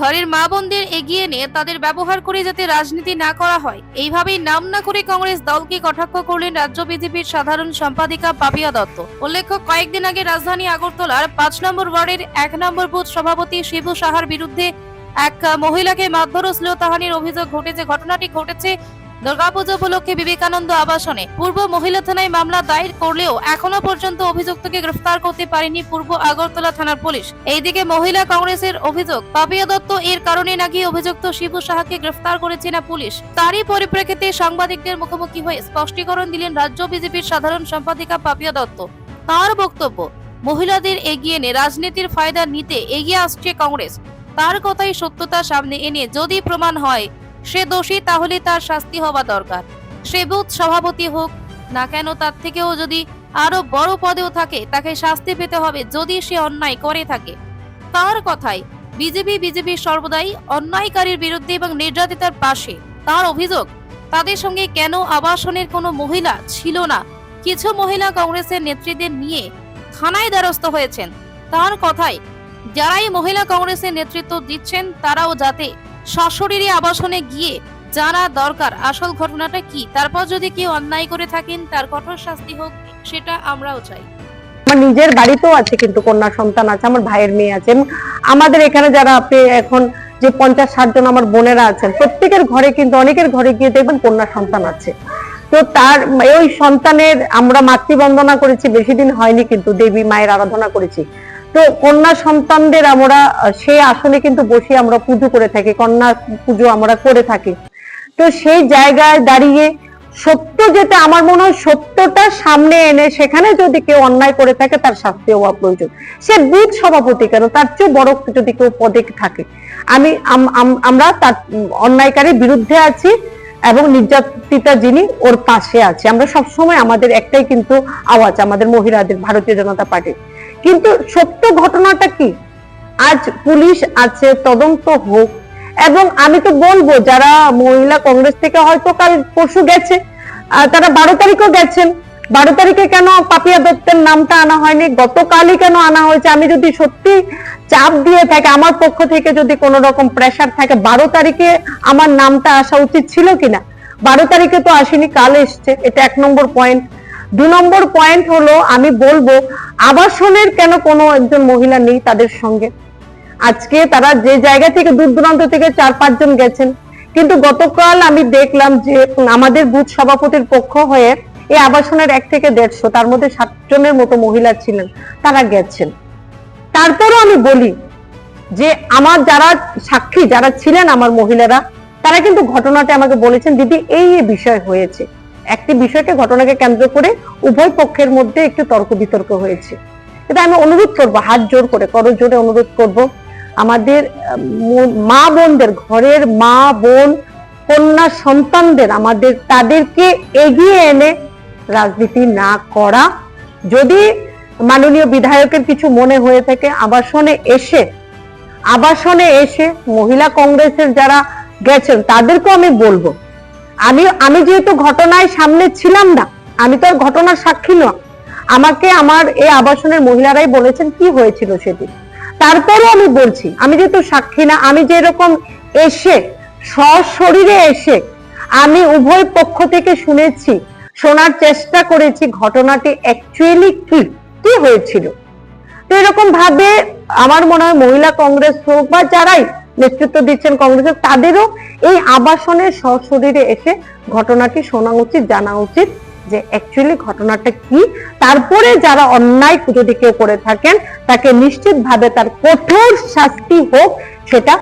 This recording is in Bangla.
ঘরের মা বোনদের এগিয়ে নিয়ে তাদের ব্যবহার করে যাতে রাজনীতি না করা হয়। এইভাবেই নাম না করে কংগ্রেস দলকে কটাক্ষ করলেন রাজ্য বিজেপির সাধারণ সম্পাদিকা পাপিয়া দত্ত। উল্লেখ্য, কয়েকদিন আগে রাজধানী আগরতলার পাঁচ নম্বর ওয়ার্ডের এক নম্বর বুথ সভাপতি শিবু সাহার বিরুদ্ধে এক মহিলাকে মারধর ও অভিযোগ ঘটেছে। ঘটনাটি ঘটেছে দুর্গাপুজো উপলক্ষে বিবেকানন্দ আবাসনে পূর্ব মহিলা থানায় মামলা দায়ের করলেও এখনও পর্যন্ত অভিযুক্তকে গ্রেফতার করতে পারেনি পূর্ব আগরতলা থানার পুলিশ। এইদিকে মহিলা কংগ্রেসের অভিযোগ, পাপিয়া দত্ত এর কারণে নাকি অভিযুক্ত শিবু সাহাকে গ্রেফতার করেছে না পুলিশ? তারই পরিপ্রেক্ষিতে সাংবাদিকদের মুখোমুখি হয়ে স্পষ্টীকরণ দিলেন রাজ্য বিজেপির সাধারণ সম্পাদিকা পাপিয়া দত্ত। তার বক্তব্য, মহিলাদের এগিয়ে এনে রাজনীতির ফায়দা নিতে এগিয়ে আসছে কংগ্রেস। তার কথাই সত্যতা সামনে এনে যদি প্রমাণ হয় সে দোষী তাহলে তার শাস্তি হওয়া দরকার। সে বুথ সভাপতি হোক না কেন, তার থেকেও যদি আরও বড় পদেও থাকে, তাকে শাস্তি পেতে হবে যদি সে অন্যায় করে থাকে। তার কথাই বিজেপি বিজেপি সর্বদাই অন্যায়কারীর বিরুদ্ধে এবং নির্যাতিতার পাশে। তার অভিযোগ, তাদের সঙ্গে কেন আবাসনের কোনো মহিলা ছিল না? কিছু মহিলা কংগ্রেসের নেত্রীদের নিয়ে থানায় দ্বারস্থ হয়েছেন। তার কথাই যারাই মহিলা কংগ্রেসের নেতৃত্ব দিচ্ছেন, তারাও যাতে সশরীরে আবাসনে গিয়ে জানা দরকার আসল ঘটনাটা কি, তারপর যদি কেউ অন্যায় করে থাকেন, তার কঠোর শাস্তি হোক, সেটা আমরাও চাই। আমার নিজের বাড়িতেও আছে কিন্তু কন্যা সন্তান আছে, আমার ভাইয়ের মেয়ে আছে। আমাদের এখানে যারা আপনি এখন যে পঞ্চাশ ষাট জন আমার বোনেরা আছেন, প্রত্যেকের ঘরে কিন্তু, অনেকের ঘরে গিয়ে দেখবেন কন্যা সন্তান আছে। তো তার ওই সন্তানের আমরা মাতৃবন্দনা করেছি, বেশি দিন হয়নি কিন্তু দেবী মায়ের আরাধনা করেছি। তো কন্যা সন্তানদের আমরা, সে আসলে কিন্তু বসে আমরা পুজো করে থাকি কন্যা পুজো আমরা করে থাকি। তো সেই জায়গায় দাঁড়িয়ে সত্য যেটা আমার মনে হয় সত্যটা সামনে এনে সেখানে যদি কেউ অন্যায় করে থাকে, তার শাস্তি হওয়া প্রয়োজন। সে বুথ সভাপতি কেন? তার চেয়ে বড় যদি কেউ পদে থাকে। আম- আমরা তার অন্যায়কারীর বিরুদ্ধে আছি এবং নির্যাতিতা যিনি ওর পাশে আছে। আমরা সবসময় আমাদের একটাই কিন্তু আওয়াজ, আমাদের মহিলাদের, ভারতীয় জনতা পার্টির কিন্তু সত্য ঘটনাটা কি? আজ পুলিশ আছে, তদন্ত হোক। এবং আমি তো বলব, যারা মহিলা কংগ্রেস থেকে হয়তো কাল পরশু গেছে তারা বারো তারিখও গেছেন। বারো তারিখে কেন পাপিয়া দত্তের নামটা আনা হয়নি? গতকালই কেন আনা হয়েছে? আমি যদি সত্যি চাপ দিয়ে থাকে, আমার পক্ষ থেকে যদি কোনো রকম প্রেসার থাকে, বারো তারিখে আমার নামটা আসা উচিত ছিল কিনা? বারো তারিখে তো আসেনি, কাল এসছে। এটা এক নম্বর পয়েন্ট দু নম্বর পয়েন্ট হলো, আমি বলব, আবাসনের কেন কোনো একজন মহিলা নেই তাদের সঙ্গে? আজকে তারা যে জায়গা থেকে দূর দূরান্ত থেকে চার পাঁচজন গেছেন, কিন্তু গতকাল আমি দেখলাম যে আমাদের বুথ সভাপতির পক্ষ হয়ে এই আবাসনের এক থেকে দেড়শো, তার মধ্যে সাতজনের মতো মহিলা ছিলেন, তারা গেছেন। তারপরও আমি বলি যে আমার যারা সাক্ষী, যারা ছিলেন আমার মহিলারা, তারা কিন্তু ঘটনাটা আমাকে বলেছেন, দিদি, এই এই বিষয় হয়েছে। একটি বিষয়কে ঘটনাকে কেন্দ্র করে উভয় পক্ষের মধ্যে একটু তর্ক বিতর্ক হয়েছে। এটা আমি অনুরোধ করব, হাত জোর করে, করো, জোরে অনুরোধ করব। আমাদের মা বোনদের, ঘরের মা বোন, কন্যা সন্তানদের, আমাদের, তাদেরকে এগিয়ে এনে রাজনীতি না করা। যদি মাননীয় বিধায়কের কিছু মনে হয়ে থাকে, আবাসনে এসে আবাসনে এসে মহিলা কংগ্রেসের যারা গেছেন, তাদেরকেও আমি বলব আমি আমি যেহেতু ঘটনায় সামনে ছিলাম না, আমি তো আর ঘটনার সাক্ষী নয় আমাকে আমার এই আবাসনের মহিলারাই বলেছেন কি হয়েছিল সেদিন। তারপরেও আমি বলছি, আমি যেহেতু সাক্ষী না, আমি যেরকম এসে সশরীরে এসে আমি উভয় পক্ষ থেকে শুনেছি, শোনার চেষ্টা করেছি ঘটনাটি অ্যাকচুয়ালি কি কি হয়েছিল। তো এরকম ভাবে আমার মনে হয় মহিলা কংগ্রেস হোক বা যারাই নেতৃত্ব দিচ্ছেন কংগ্রেসের, তাদেরও এই আবাসনের সশরীরে এসে ঘটনাটি শোনা উচিত, জানা উচিত যে অ্যাকচুয়ালি ঘটনাটা কি। তারপরে যারা অন্যায় যদি কেউ করে থাকেন, তাকে নিশ্চিতভাবে তার কঠোর শাস্তি হোক, সেটা